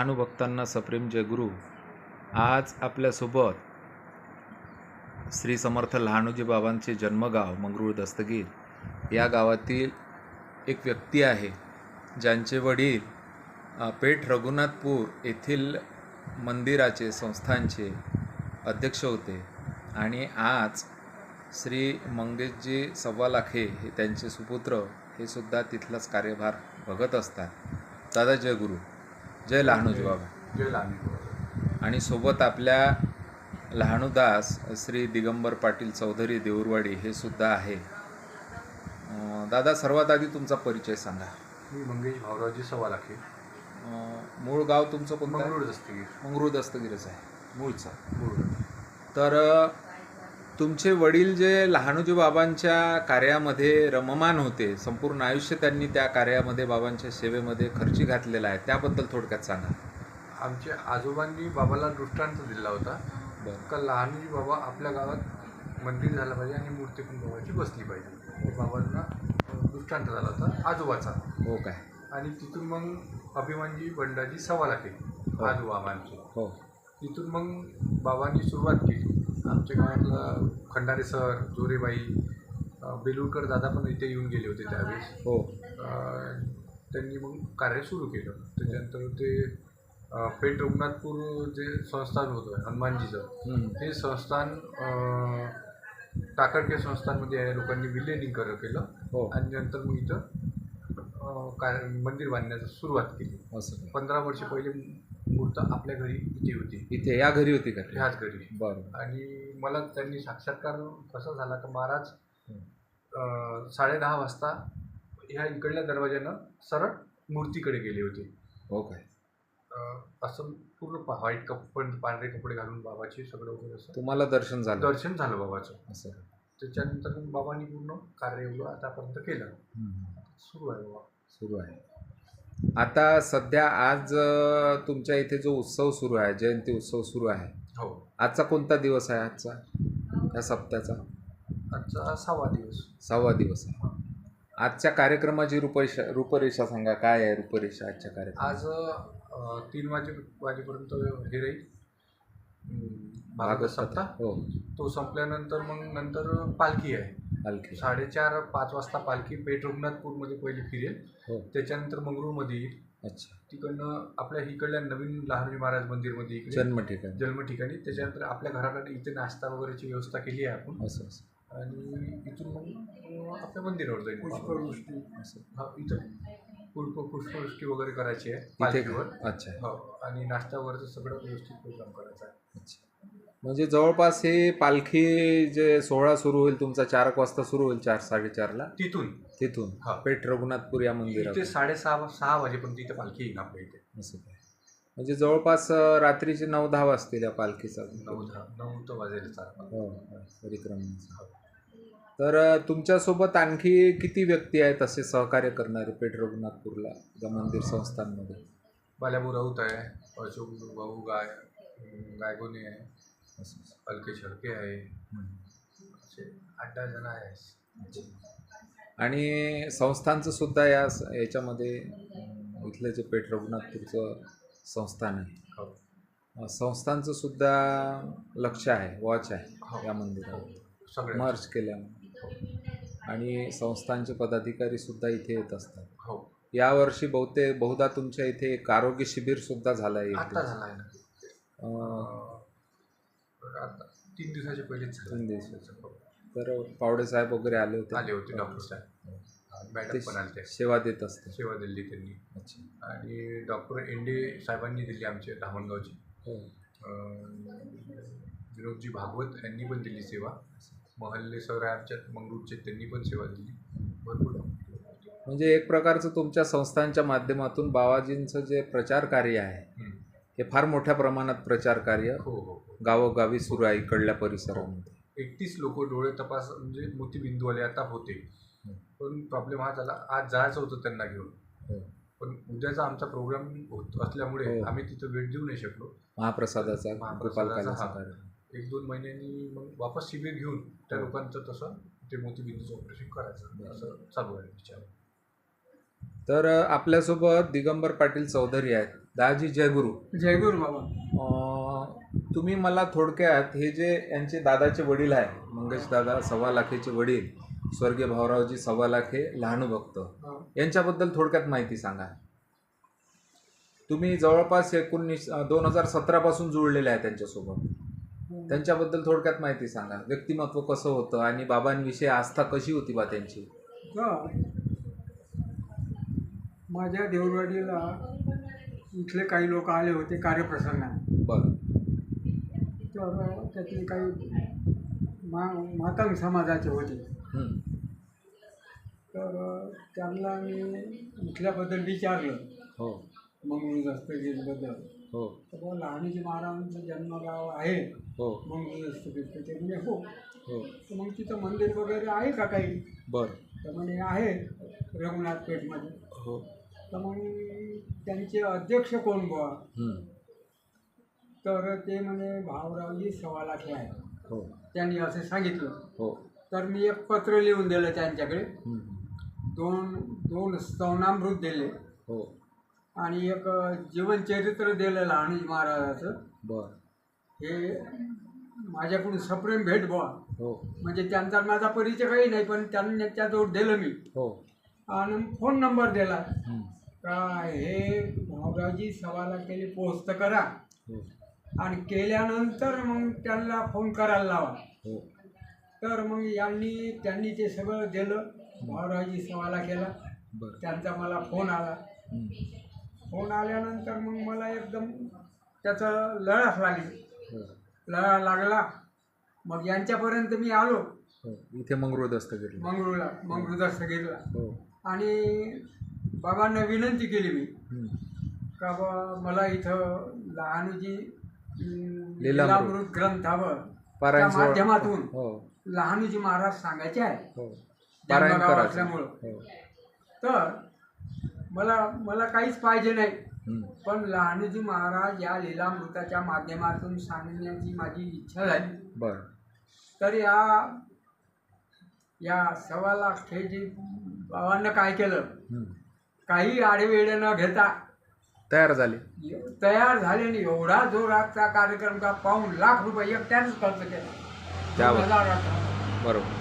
भानुभक्तांना भक्तांना सप्रेम जयगुरू आज आपल्यासोबत श्री समर्थ लहानूजी बाबांचे जन्मगाव मंगरूळ दस्तगीर या गावातील एक व्यक्ती आहे ज्यांचे वडील पेठ रघुनाथपूर येथील मंदिराचे संस्थांचे अध्यक्ष होते आणि आज श्री मंगेशजी सव्वा लाखे हे त्यांचे सुपुत्र हे सुद्धा तिथलाच कार्यभार बघत असतात. दादा जयगुरू जय लहानूजी बाबा. जय लांबी आणि सोबत आपल्या लहानूदास श्री दिगंबर पाटील चौधरी देऊरवाडी हे सुद्धा आहे. अं, दादा सर्वात आधी तुमचा परिचय सांगा. मी मंगेश भाऊरावजी सव्वा लाखे अं, मूळ गाव तुमचं कोणतं? आहे? मंगरूळ दस्तगीर. मंगरूळ दस्तगिरीच आहे. मूळचं. मूळ तर अ, तुमचे वडील जे लहानूजी बाबांच्या कार्यामध्ये रममान होते संपूर्ण आयुष्य त्यांनी त्या कार्यामध्ये बाबांच्या सेवेमध्ये खर्ची घातलेला आहे त्याबद्दल थोडक्यात सांगा. आमच्या आजोबांनी बाबाला दृष्टांत दिला होता. का लहानजी बाबा आपल्या गावात मंदिर झालं पाहिजे आणि मूर्ती पण बाबाची बसली पाहिजे. बाबांना दृष्टांत झाला होता आजोबाचा. हो काय? आणि तिथून मग अभिमानजी बंडाजी सव्वा लाखे आजोबा आबांचे हो. तिथून मग बाबांनी सुरुवात केली. आमच्या गावातला खंडारे सर जोरेबाई बेलुरकर दादा पण इथे येऊन गेले होते त्यावेळेस. हो. अं, त्यांनी मग कार्य सुरू केलं. त्याच्यानंतर ते अं, पेठ रघुनाथपूर जे संस्थान होतं हनुमानजीचं हम्म. ते संस्थान अं, टाकडके संस्थानमध्ये या लोकांनी विलिनीकरण कर केलं. हो. आणि नंतर मग इथं अं, मंदिर बांधण्याची सुरुवात केली. असं. पंधरा वर्ष पहिले मूर्त आपल्या घरी इथे होती. इथे या घरी होती का? ह्याच घरी. बरं. आणि मला त्यांनी साक्षात्कार कसा झाला तर महाराज हं. अं, साडेदहा वाजता ह्या इकडल्या दरवाज्यानं सरळ मूर्तीकडे गेले होते. हो काय अं, असं पूर्ण व्हाईट कपडे पांढरे कपडे घालून बाबाचे सगळं वगैरे असं. तुम्हाला दर्शन झालं? दर्शन झालं बाबाचं. असं त्याच्यानंतर बाबांनी पूर्ण कार्य एवढं आतापर्यंत केलं. सुरू आहे बाबा. सुरू आहे. आता सध्या आज तुमच्या इथे जो उत्सव सुरू आहे जयंती उत्सव सुरू आहे. हो. आजचा कोणता दिवस आहे आजचा? या सप्त्याचा आजचा सहावा दिवस. सहावा दिवस आहे. आजच्या कार्यक्रमाची रूपरेषा रूपरेषा सांगा काय आहे रूपरेषा आजच्या कार्यक्रमात आज तीन वाजे वाजेपर्यंत हे राहील. भागवत सप्ताह. हो. तो संपल्यानंतर मग नंतर पालखी आहे. पालखी. साडेचार पाच वाजता पालखी. पेठ रघुनाथपूरमध्ये पहिली फिरेल हो. त्याच्यानंतर मंगरूळमध्ये येईल. अच्छा. तिकडनं आपल्या इकडल्या नवीन लहानजी महाराज मंदिरमध्ये इकडे जन्म ठिकाण. जन्म ठिकाणी. त्याच्यानंतर आपल्या घराकडे इथे नाश्ता वगैरेची व्यवस्था केली आहे आपण. असं असं. आणि इथून मग आपल्या मंदिरावर जाईल. पुष्पवृष्टी. असं. हा इथं पुष्प पुष्पवृष्टी वगैरे करायची आहे पालखीवर. का? अच्छा. हो आणि नाश्ता वगैरेचं सगळं व्यवस्थित प्रोग्राम करायचा आहे. अच्छा. म्हणजे जवळपास हे पालखी जे सोहळा सुरू होईल तुमचा चार एक वाजता सुरू होईल चार साडेचारला. तिथून? तिथून. हा. पेठ रघुनाथपूर या मंदिरात इथे साडेसहा सहा वाजेपर्यंत इथे पालखी येईल आपल्या इथे. असं काय? म्हणजे जवळपास अ, रात्रीचे नऊ दहा वाजतील या पालखीचा. नऊ दहा नऊ तर चालतात हो हो, परिक्रमेचा. तर अ, तुमच्यासोबत आणखी किती व्यक्ती आहेत असे सहकार्य करणारे पेठ रघुनाथपूरला या मंदिर संस्थांमध्ये? बाल्याबू राऊत आहे अशोक भाऊ गाय गायगोने आहे. अलके छडके आहे. आठ दहा जण आहे आणि संस्थांचं सुद्धा या याच्यामध्ये इथलं जे पेठ रघुनाथपूरचं संस्थान आहे. हो. संस्थांचं सुद्धा लक्ष आहे वॉच आहे हो. या मंदिरावर. सगळे मार्च केल्यामुळे आणि संस्थांचे पदाधिकारी सुद्धा इथे येत असतात. हो. यावर्षी बहुतेक बहुधा तुमच्या इथे एक आरोग्य शिबिर सुद्धा झालं आहे आता तीन दिवसाच्या पहिलेच झालं. तीन दिवसाचं. तर पावडे साहेब वगैरे आले होते. आले होते डॉक्टर साहेब. मॅडम पण आले ते सेवा देत असते सेवा दिली त्यांनी. अच्छा. आणि डॉक्टर एंडे साहेबांनी दिली आमचे धामणगावची. हो. विनोदजी भागवत यांनी पण दिली सेवा. महल्ले सर आमच्या मंगळूरचे त्यांनी पण सेवा दिली. भरपूर म्हणजे एक प्रकारचं तुमच्या संस्थांच्या माध्यमातून बाबाजींचं जे प्रचार कार्य आहे. हे फार मोठ्या प्रमाणात प्रचार कार्य हो हो हो गावोगावी सुरू आहे इकडल्या परिसरामध्ये एकतीस लोक डोळे तपास म्हणजे मोतीबिंदूवाले आता होते. पण प्रॉब्लेम हा झाला आज जायचं होतं त्यांना घेऊन. पण उद्याचा आमचा प्रोग्राम होत असल्यामुळे हो. आम्ही तिथं वेळ देऊ नाही शकलो महाप्रसादाचा महाप्रसादाचा, हा. एक दोन महिन्यांनी मग वापस शिबिर घेऊन त्या हो. लोकांचं तसं ते मोतीबिंदूचं ऑपरेशन करायचं असं चालू आहे विचार तर आपल्यासोबत दिगंबर पाटील चौधरी आहेत दाजी जयगुरु जयगुरु बाबा. अ, तुम्ही मला थोडक्यात हे जे यांचे दादाचे वडील आहे मंगेश दादा सव्वा लाखेचे वडील स्वर्गीय भाऊरावजी सव्वा लाखे लहानू भक्त यांच्याबद्दल थोडक्यात माहिती सांगा. तुम्ही जवळपास एकोणीस दोन हजार सतरापासून जुळलेले आहे त्यांच्यासोबत. त्यांच्याबद्दल थोडक्यात माहिती सांगा. व्यक्तिमत्व कसं होतं आणि बाबांविषयी आस्था कशी होती बा त्यांची? माझ्या देवरवाडीला इथले काही लोक आले होते कार्यप्रसंगात. बरं. तर त्यातले काही मा मातंग समाजाचे होते. हं. तर त्यांना मी इथल्याबद्दल विचारलं. हो. मंगळूर दस्तगीरबद्दल हो. तर बुवा लहानजी महाराजांचं जन्मगाव आहे. हो. मंगळूर दस्तगीर ते म्हणे हो. हो. तर मग तिथं मंदिर वगैरे आहे का काही? बरं. तर म्हणे आहे. रघुनाथ पेठमध्ये हो. तर मग त्यांचे अध्यक्ष कोण बुवा. तर ते म्हणे भावरावजी सव्वा लाखे आहे हो. त्यांनी असे सांगितलं. हो. तर मी एक पत्र लिहून दिलं त्यांच्याकडे. दोन दोन स्तवनामृत दिले. हो. आणि एक जीवनचरित्र दिलं लहानजी महाराजाचं. बरं. हे माझ्याकडून सप्रेम भेट बुवा. हो. म्हणजे त्यांचा माझा परिचय काही नाही पण त्यांनी त्याच्याजवळ दिलं मी. हो. आणि फोन नंबर दिला. का हे? भावरावजी सव्वा केली पोस्ट करा. हो. आणि केल्यानंतर मग त्यांना फोन करायला लावा. हो. तर मग यांनी त्यांनी ते सगळं दिलं. भावरावजी सवाला केला. त्यांचा मला फोन आला. फोन आल्यानंतर मग मला एकदम त्याचं लढाच लागली. हो. लढा लागला. मग यांच्यापर्यंत मी आलो. इथे मंगरूळ दस्तगिरी मंगळूर घेतला. हो. आणि बाबांना विनंती केली मी. का बा मला इथं लहानजी लीलामृत. ग्रंथावर त्या माध्यमातून हो. लहानजी महाराज सांगायचे आहे. हो. असल्यामुळं. हो. तर मला मला काहीच पाहिजे नाही. पण लहानजी महाराज या लीलामृताच्या माध्यमातून सांगण्याची माझी इच्छा झाली. तर या या सव्वा लाख हे जी बाबांना काय केलं. काही आडेवेडे न घेता तयार झाले. तयार झाल्याने एवढा जोराचा कार्यक्रम का पाऊन लाख रुपये एकट्यानेच खर्च केला. बरोबर.